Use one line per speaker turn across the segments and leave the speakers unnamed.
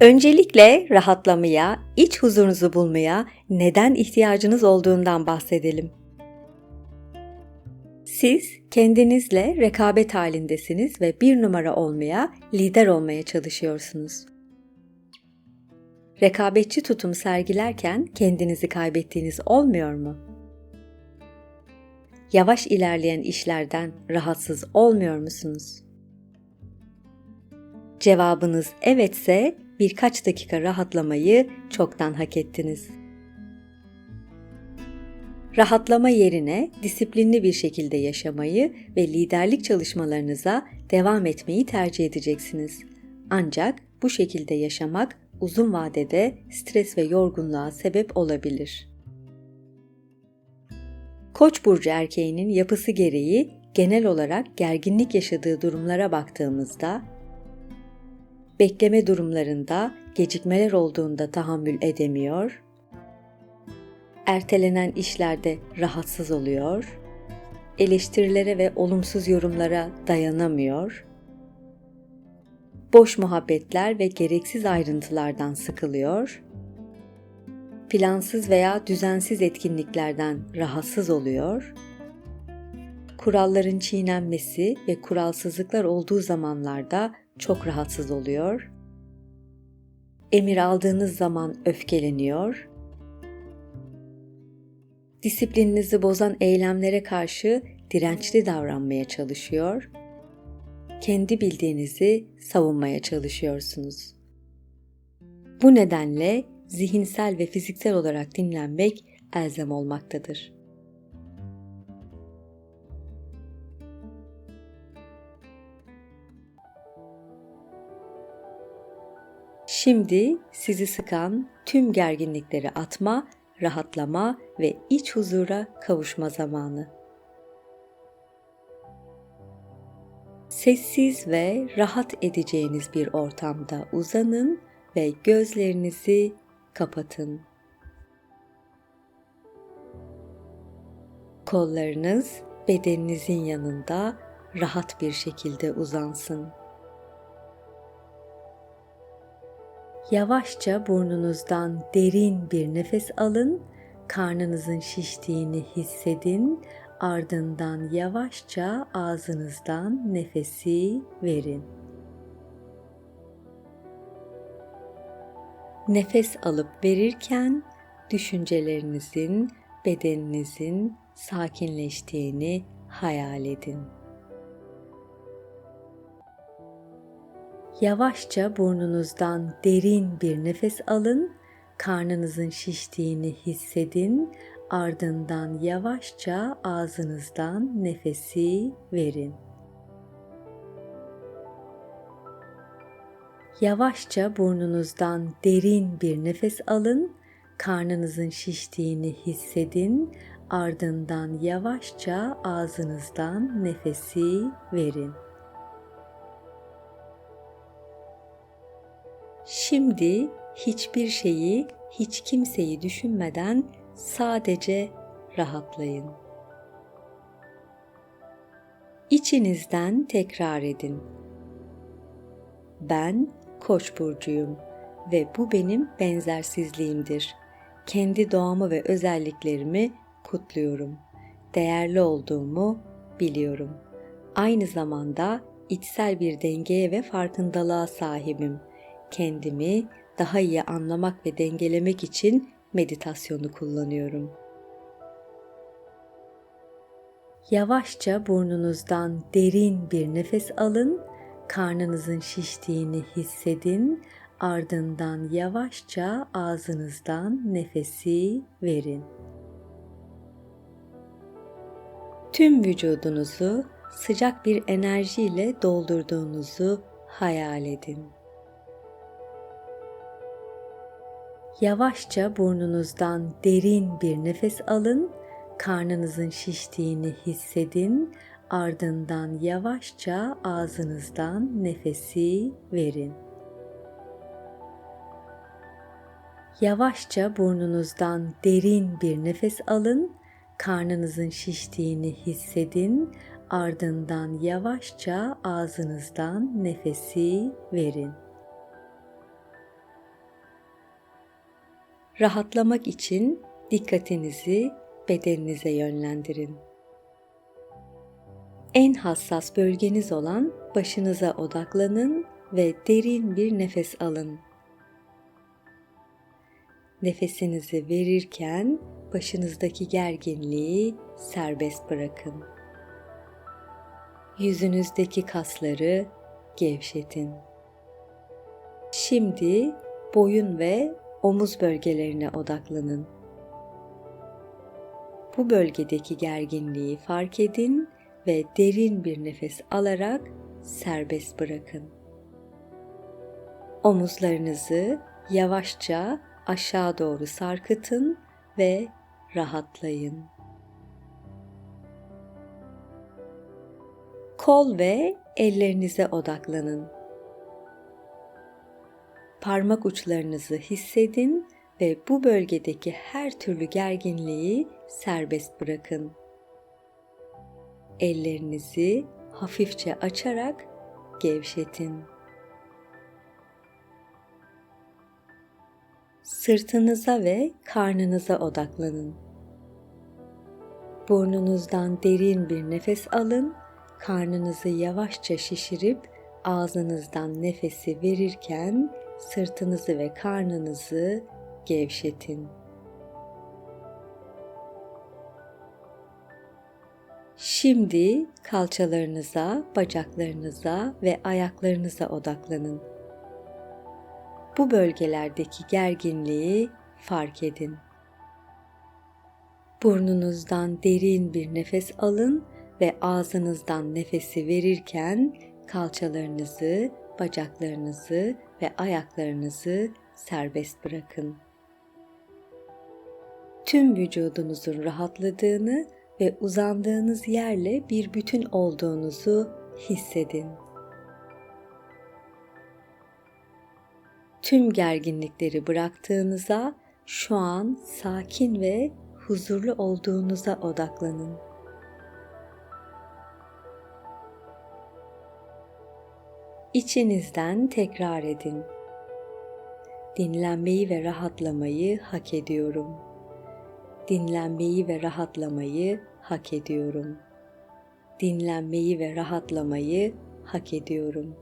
Öncelikle rahatlamaya, iç huzurunuzu bulmaya neden ihtiyacınız olduğundan bahsedelim. Siz kendinizle rekabet halindesiniz ve bir numara olmaya, lider olmaya çalışıyorsunuz. Rekabetçi tutum sergilerken kendinizi kaybettiğiniz olmuyor mu? Yavaş ilerleyen işlerden rahatsız olmuyor musunuz? Cevabınız evetse birkaç dakika rahatlamayı çoktan hak ettiniz. Rahatlama yerine disiplinli bir şekilde yaşamayı ve liderlik çalışmalarınıza devam etmeyi tercih edeceksiniz. Ancak bu şekilde yaşamak uzun vadede stres ve yorgunluğa sebep olabilir. Koç burcu erkeğinin yapısı gereği genel olarak gerginlik yaşadığı durumlara baktığımızda bekleme durumlarında gecikmeler olduğunda tahammül edemiyor, ertelenen işlerde rahatsız oluyor, eleştirilere ve olumsuz yorumlara dayanamıyor, boş muhabbetler ve gereksiz ayrıntılardan sıkılıyor, plansız veya düzensiz etkinliklerden rahatsız oluyor, kuralların çiğnenmesi ve kuralsızlıklar olduğu zamanlarda çok rahatsız oluyor. Emir aldığınız zaman öfkeleniyor. Disiplininizi bozan eylemlere karşı dirençli davranmaya çalışıyor. Kendi bildiğinizi savunmaya çalışıyorsunuz. Bu nedenle zihinsel ve fiziksel olarak dinlenmek elzem olmaktadır. Şimdi sizi sıkan tüm gerginlikleri atma, rahatlama ve iç huzura kavuşma zamanı. Sessiz ve rahat edeceğiniz bir ortamda uzanın ve gözlerinizi kapatın. Kollarınız bedeninizin yanında rahat bir şekilde uzansın. Yavaşça burnunuzdan derin bir nefes alın. Karnınızın şiştiğini hissedin. Ardından yavaşça ağzınızdan nefesi verin. Nefes alıp verirken düşüncelerinizin, bedeninizin sakinleştiğini hayal edin. Yavaşça burnunuzdan derin bir nefes alın. Karnınızın şiştiğini hissedin. Ardından yavaşça ağzınızdan nefesi verin. Yavaşça burnunuzdan derin bir nefes alın. Karnınızın şiştiğini hissedin. Ardından yavaşça ağzınızdan nefesi verin. Şimdi hiçbir şeyi, hiç kimseyi düşünmeden sadece rahatlayın. İçinizden tekrar edin. Ben Koç burcuyum ve bu benim benzersizliğimdir. Kendi doğamı ve özelliklerimi kutluyorum. Değerli olduğumu biliyorum. Aynı zamanda içsel bir dengeye ve farkındalığa sahibim kendimi daha iyi anlamak ve dengelemek için meditasyonu kullanıyorum. Yavaşça burnunuzdan derin bir nefes alın, karnınızın şiştiğini hissedin, ardından yavaşça ağzınızdan nefesi verin. Tüm vücudunuzu sıcak bir enerjiyle doldurduğunuzu hayal edin. Yavaşça burnunuzdan derin bir nefes alın, karnınızın şiştiğini hissedin, ardından yavaşça ağzınızdan nefesi verin. Yavaşça burnunuzdan derin bir nefes alın, karnınızın şiştiğini hissedin, ardından yavaşça ağzınızdan nefesi verin. Rahatlamak için dikkatinizi bedeninize yönlendirin. En hassas bölgeniz olan başınıza odaklanın ve derin bir nefes alın. Nefesinizi verirken başınızdaki gerginliği serbest bırakın. Yüzünüzdeki kasları gevşetin. Şimdi boyun ve omuz bölgelerine odaklanın. Bu bölgedeki gerginliği fark edin ve derin bir nefes alarak serbest bırakın. Omuzlarınızı yavaşça aşağı doğru sarkıtın ve rahatlayın. Kol ve ellerinize odaklanın. Parmak uçlarınızı hissedin ve bu bölgedeki her türlü gerginliği serbest bırakın. Ellerinizi hafifçe açarak gevşetin. Sırtınıza ve karnınıza odaklanın. Burnunuzdan derin bir nefes alın, karnınızı yavaşça şişirip ağzınızdan nefesi verirken sırtınızı ve karnınızı gevşetin. Şimdi kalçalarınıza, bacaklarınıza ve ayaklarınıza odaklanın. Bu bölgelerdeki gerginliği fark edin. Burnunuzdan derin bir nefes alın ve ağzınızdan nefesi verirken kalçalarınızı, bacaklarınızı ve ayaklarınızı serbest bırakın. Tüm vücudunuzun rahatladığını ve uzandığınız yerle bir bütün olduğunuzu hissedin. Tüm gerginlikleri bıraktığınıza şu an sakin ve huzurlu olduğunuza odaklanın. İçinizden tekrar edin. Dinlenmeyi ve rahatlamayı hak ediyorum. Dinlenmeyi ve rahatlamayı hak ediyorum. Dinlenmeyi ve rahatlamayı hak ediyorum.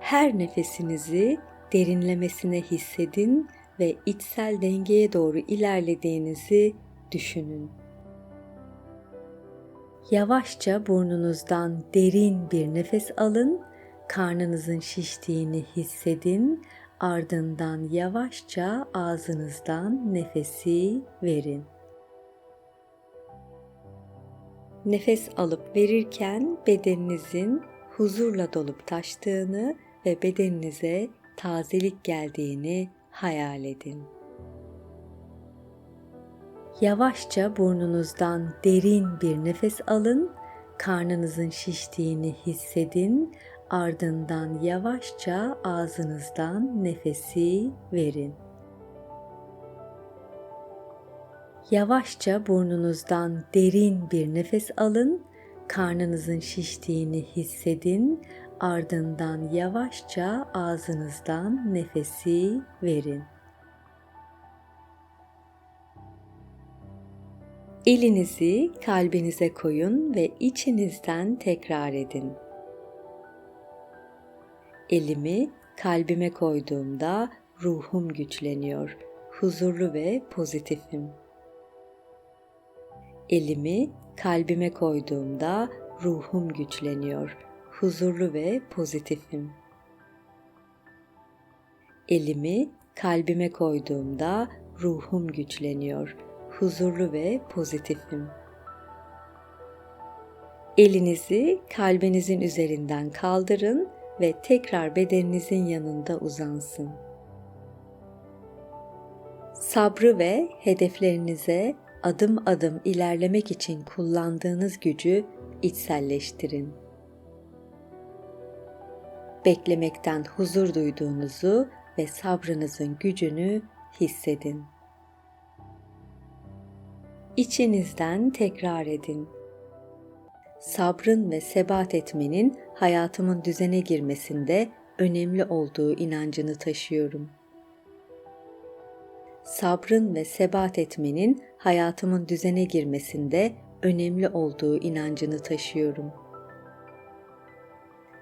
Her nefesinizi derinlemesine hissedin ve içsel dengeye doğru ilerlediğinizi düşünün. Yavaşça burnunuzdan derin bir nefes alın, karnınızın şiştiğini hissedin, ardından yavaşça ağzınızdan nefesi verin. Nefes alıp verirken bedeninizin huzurla dolup taştığını ve bedeninize tazelik geldiğini hayal edin. Yavaşça burnunuzdan derin bir nefes alın, karnınızın şiştiğini hissedin, ardından yavaşça ağzınızdan nefesi verin. Yavaşça burnunuzdan derin bir nefes alın, karnınızın şiştiğini hissedin, ardından yavaşça ağzınızdan nefesi verin. Elinizi kalbinize koyun ve içinizden tekrar edin. Elimi kalbime koyduğumda ruhum güçleniyor. Huzurlu ve pozitifim. Elimi kalbime koyduğumda ruhum güçleniyor. Huzurlu ve pozitifim. Elimi kalbime koyduğumda ruhum güçleniyor huzurlu ve pozitifim. Elinizi kalbinizin üzerinden kaldırın ve tekrar bedeninizin yanında uzansın. Sabrı ve hedeflerinize adım adım ilerlemek için kullandığınız gücü içselleştirin. Beklemekten huzur duyduğunuzu ve sabrınızın gücünü hissedin. İçinizden tekrar edin. Sabrın ve sebat etmenin hayatımın düzene girmesinde önemli olduğu inancını taşıyorum. sabrın ve sebat etmenin hayatımın düzene girmesinde önemli olduğu inancını taşıyorum.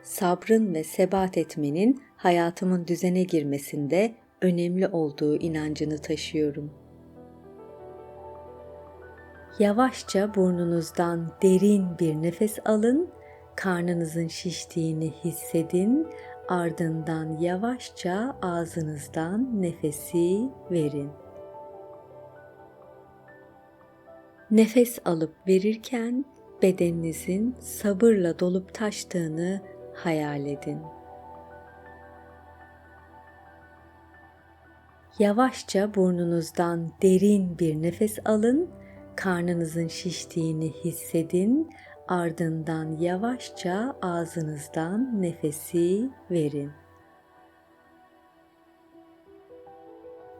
Sabrın ve sebat etmenin hayatımın düzene girmesinde önemli olduğu inancını taşıyorum. Yavaşça burnunuzdan derin bir nefes alın, karnınızın şiştiğini hissedin, ardından yavaşça ağzınızdan nefesi verin. Nefes alıp verirken bedeninizin sabırla dolup taştığını hayal edin. Yavaşça burnunuzdan derin bir nefes alın, karnınızın şiştiğini hissedin, ardından yavaşça ağzınızdan nefesi verin.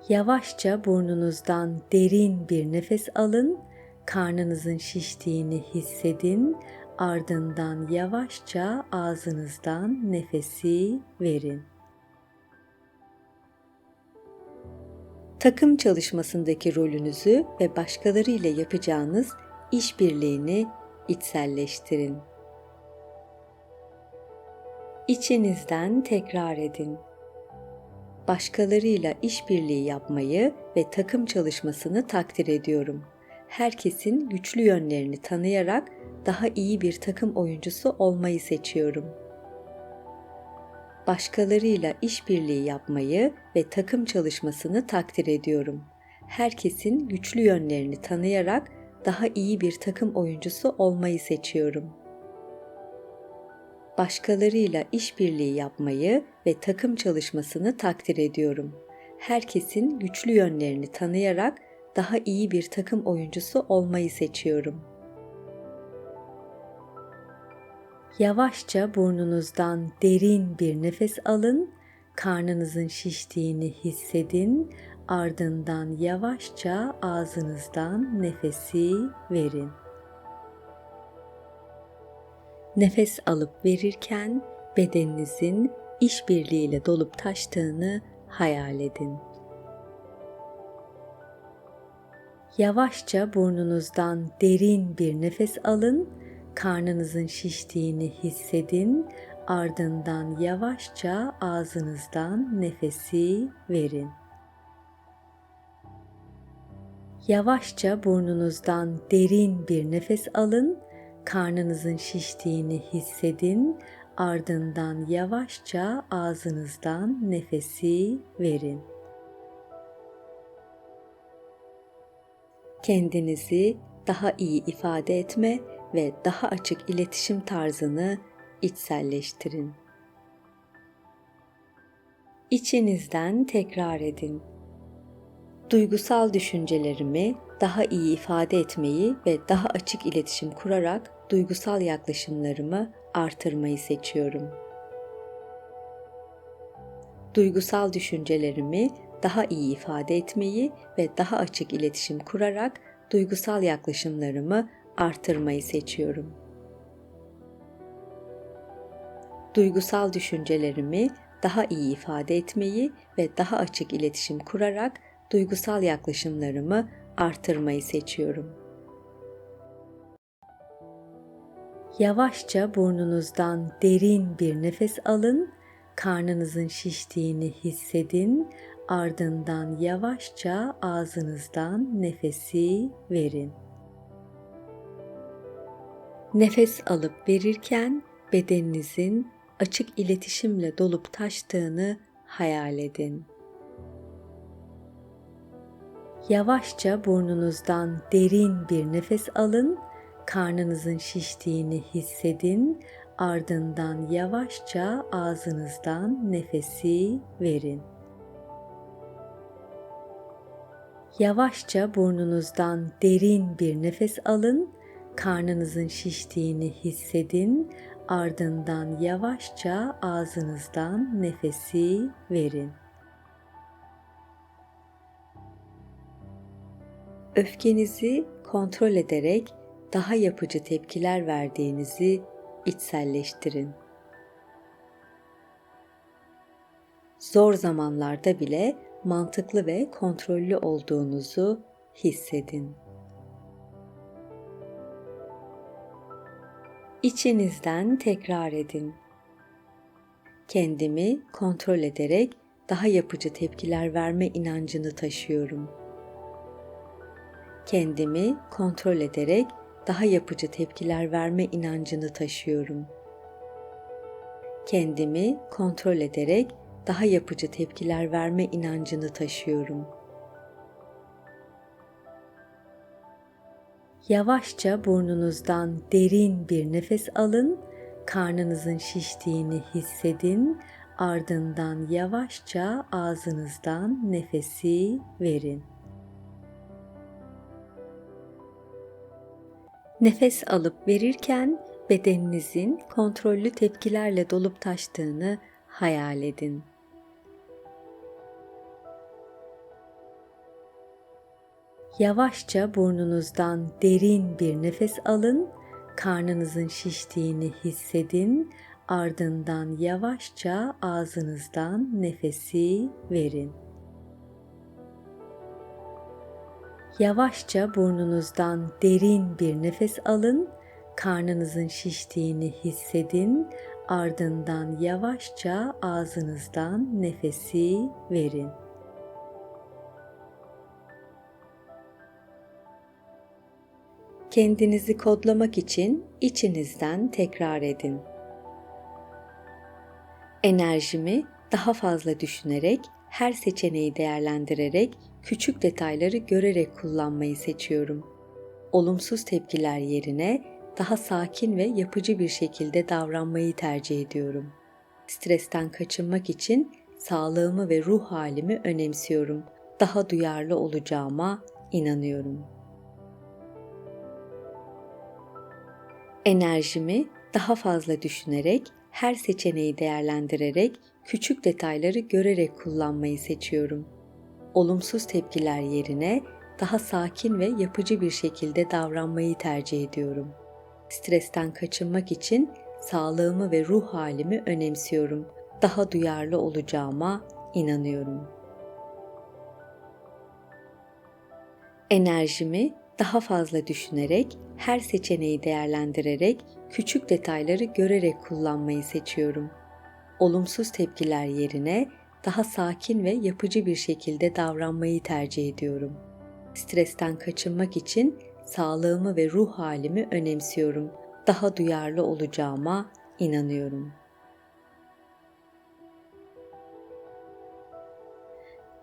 Yavaşça burnunuzdan derin bir nefes alın, karnınızın şiştiğini hissedin, ardından yavaşça ağzınızdan nefesi verin. Takım çalışmasındaki rolünüzü ve başkalarıyla yapacağınız işbirliğini içselleştirin. İçinizden tekrar edin. Başkalarıyla işbirliği yapmayı ve takım çalışmasını takdir ediyorum. Herkesin güçlü yönlerini tanıyarak daha iyi bir takım oyuncusu olmayı seçiyorum. Başkalarıyla işbirliği yapmayı ve takım çalışmasını takdir ediyorum. Herkesin güçlü yönlerini tanıyarak daha iyi bir takım oyuncusu olmayı seçiyorum. Başkalarıyla işbirliği yapmayı ve takım çalışmasını takdir ediyorum. Herkesin güçlü yönlerini tanıyarak daha iyi bir takım oyuncusu olmayı seçiyorum. Yavaşça burnunuzdan derin bir nefes alın, karnınızın şiştiğini hissedin Ardından yavaşça ağzınızdan nefesi verin. Nefes alıp verirken bedeninizin işbirliğiyle dolup taştığını hayal edin. Yavaşça burnunuzdan derin bir nefes alın, karnınızın şiştiğini hissedin, ardından yavaşça ağzınızdan nefesi verin. Yavaşça burnunuzdan derin bir nefes alın, karnınızın şiştiğini hissedin, ardından yavaşça ağzınızdan nefesi verin. Kendinizi daha iyi ifade etme ve daha açık iletişim tarzını içselleştirin. İçinizden tekrar edin duygusal düşüncelerimi daha iyi ifade etmeyi ve daha açık iletişim kurarak duygusal yaklaşımlarımı artırmayı seçiyorum. Duygusal düşüncelerimi daha iyi ifade etmeyi ve daha açık iletişim kurarak duygusal yaklaşımlarımı artırmayı seçiyorum. Duygusal düşüncelerimi daha iyi ifade etmeyi ve daha açık iletişim kurarak duygusal yaklaşımlarımı artırmayı seçiyorum. Yavaşça burnunuzdan derin bir nefes alın, karnınızın şiştiğini hissedin, ardından yavaşça ağzınızdan nefesi verin. Nefes alıp verirken bedeninizin açık iletişimle dolup taştığını hayal edin. Yavaşça burnunuzdan derin bir nefes alın, karnınızın şiştiğini hissedin, ardından yavaşça ağzınızdan nefesi verin. Yavaşça burnunuzdan derin bir nefes alın, karnınızın şiştiğini hissedin, ardından yavaşça ağzınızdan nefesi verin. öfkenizi kontrol ederek daha yapıcı tepkiler verdiğinizi içselleştirin. Zor zamanlarda bile mantıklı ve kontrollü olduğunuzu hissedin. İçinizden tekrar edin. Kendimi kontrol ederek daha yapıcı tepkiler verme inancını taşıyorum. Kendimi kontrol ederek daha yapıcı tepkiler verme inancını taşıyorum. Kendimi kontrol ederek daha yapıcı tepkiler verme inancını taşıyorum. Yavaşça burnunuzdan derin bir nefes alın, karnınızın şiştiğini hissedin, ardından yavaşça ağzınızdan nefesi verin. Nefes alıp verirken bedeninizin kontrollü tepkilerle dolup taştığını hayal edin. Yavaşça burnunuzdan derin bir nefes alın, karnınızın şiştiğini hissedin, ardından yavaşça ağzınızdan nefesi verin. Yavaşça burnunuzdan derin bir nefes alın, karnınızın şiştiğini hissedin, ardından yavaşça ağzınızdan nefesi verin. Kendinizi kodlamak için içinizden tekrar edin. Enerjimi daha fazla düşünerek, her seçeneği değerlendirerek, küçük detayları görerek kullanmayı seçiyorum. Olumsuz tepkiler yerine daha sakin ve yapıcı bir şekilde davranmayı tercih ediyorum. Stresten kaçınmak için sağlığımı ve ruh halimi önemsiyorum. Daha duyarlı olacağıma inanıyorum. Enerjimi daha fazla düşünerek, her seçeneği değerlendirerek, küçük detayları görerek kullanmayı seçiyorum. Olumsuz tepkiler yerine daha sakin ve yapıcı bir şekilde davranmayı tercih ediyorum. Stresten kaçınmak için sağlığımı ve ruh halimi önemsiyorum. Daha duyarlı olacağıma inanıyorum. Enerjimi daha fazla düşünerek, her seçeneği değerlendirerek, küçük detayları görerek kullanmayı seçiyorum. Olumsuz tepkiler yerine daha sakin ve yapıcı bir şekilde davranmayı tercih ediyorum. Stresten kaçınmak için sağlığımı ve ruh halimi önemsiyorum. Daha duyarlı olacağıma inanıyorum.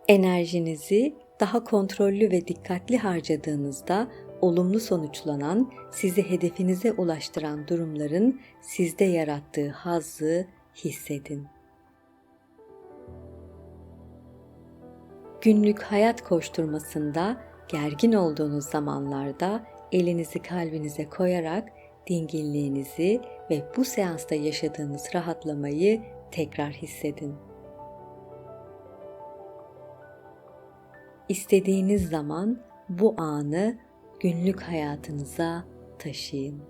Enerjinizi daha kontrollü ve dikkatli harcadığınızda olumlu sonuçlanan, sizi hedefinize ulaştıran durumların sizde yarattığı hazzı hissedin. Günlük hayat koşturmasında gergin olduğunuz zamanlarda elinizi kalbinize koyarak dinginliğinizi ve bu seansta yaşadığınız rahatlamayı tekrar hissedin. İstediğiniz zaman bu anı günlük hayatınıza taşıyın.